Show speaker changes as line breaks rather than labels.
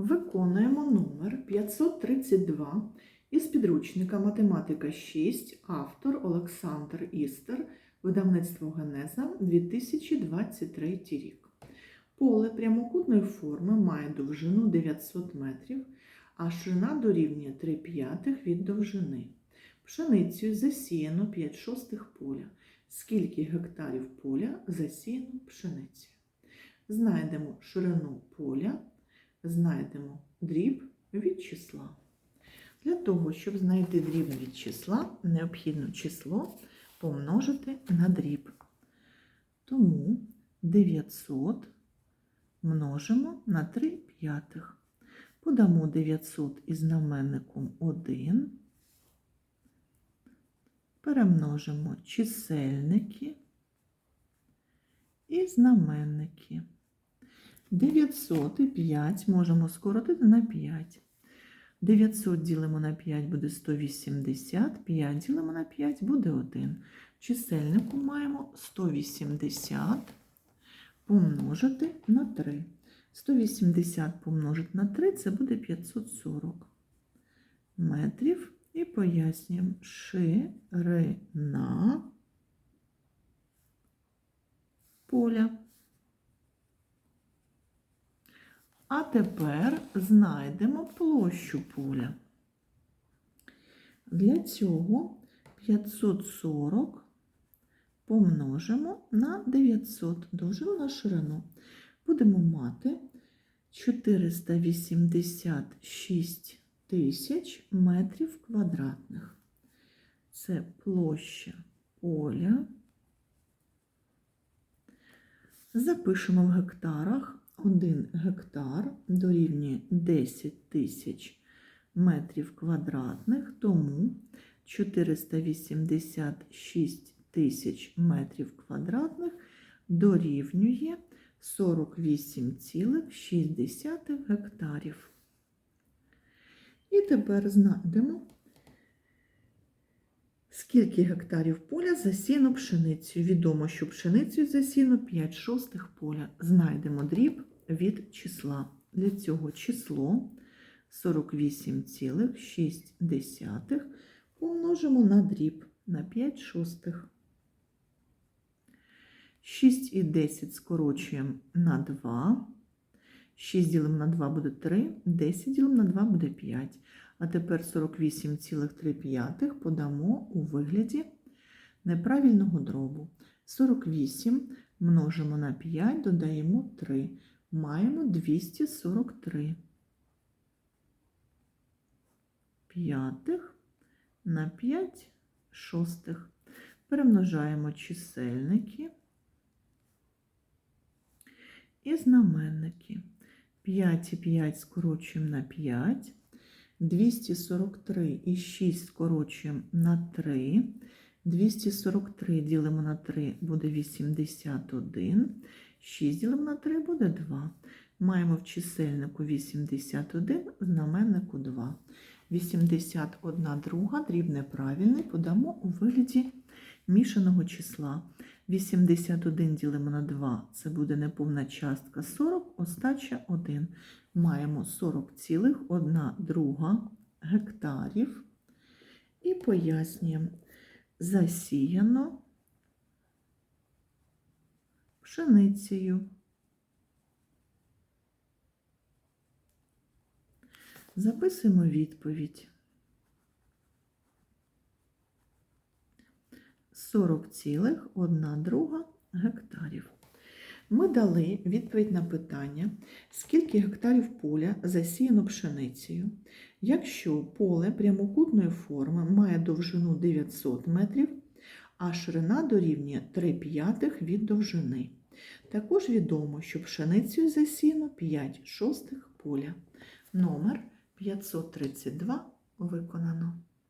Виконуємо номер 532 із підручника Математика 6, автор Олександр Істер, видавництво Генеза 2023 рік. Поле прямокутної форми має довжину 900 метрів, а ширина дорівнює 3 п'ятих від довжини. Пшеницею засіяно 5 шостих поля. Скільки гектарів поля засіяно пшеницею? Знайдемо ширину поля, знайдемо дріб від числа. Для того, щоб знайти дріб від числа, необхідно число помножити на дріб. Тому 900 множимо на 3 п'ятих. Подамо 900 із знаменником 1. Перемножимо чисельники і знаменники. 900 і 5 можемо скоротити на 5. 900 ділимо на 5 буде 180, 5 ділимо на 5 буде 1. Чисельнику маємо 180 помножити на 3. 180 помножити на 3 це буде 540 метрів. І пояснюємо ширина поля. А тепер знайдемо площу поля. Для цього 540 помножимо на 900 довжину на ширину. Будемо мати 486 тисяч метрів квадратних. Це площа поля. Запишемо в гектарах. 1 гектар дорівнює 10 тисяч метрів квадратних, тому 486 тисяч метрів квадратних дорівнює 48,6 гектарів. І тепер знайдемо, скільки гектарів поля засіяно пшеницею. Відомо, що пшеницею засіяно 5 шостих поля. Знайдемо дріб від числа. Для цього число 48,6 помножимо на дріб на 5 шостих. 6 і 10 скорочуємо на 2. 6 ділимо на 2 буде 3, 10 ділимо на 2 буде 5. А тепер 48,3 подамо у вигляді неправильного дробу. 48 множимо на 5, додаємо 3. Маємо 243 п'ятих на 5 шостих. Перемножаємо чисельники і знаменники. 5 і 5 скорочуємо на 5. 243 і 6 скорочуємо на 3. 243 ділимо на 3 буде 81. 6 ділимо на 3 буде 2. Маємо в чисельнику 81, в знаменнику 2. 81 друга, дріб неправильний, подамо у вигляді мішаного числа. 81 ділимо на 2, це буде неповна частка 40, остача 1. Маємо 40,1 друга гектарів. І пояснюємо, засіяно пшеницею. Записуємо відповідь. 40,1 друга гектарів. Ми дали відповідь на питання, скільки гектарів поля засіяно пшеницею. Якщо поле прямокутної форми має довжину 900 метрів, а ширина дорівнює 3 п'ятих від довжини. Також відомо, що пшеницею засіяно 5 шостих поля. Номер 532 виконано.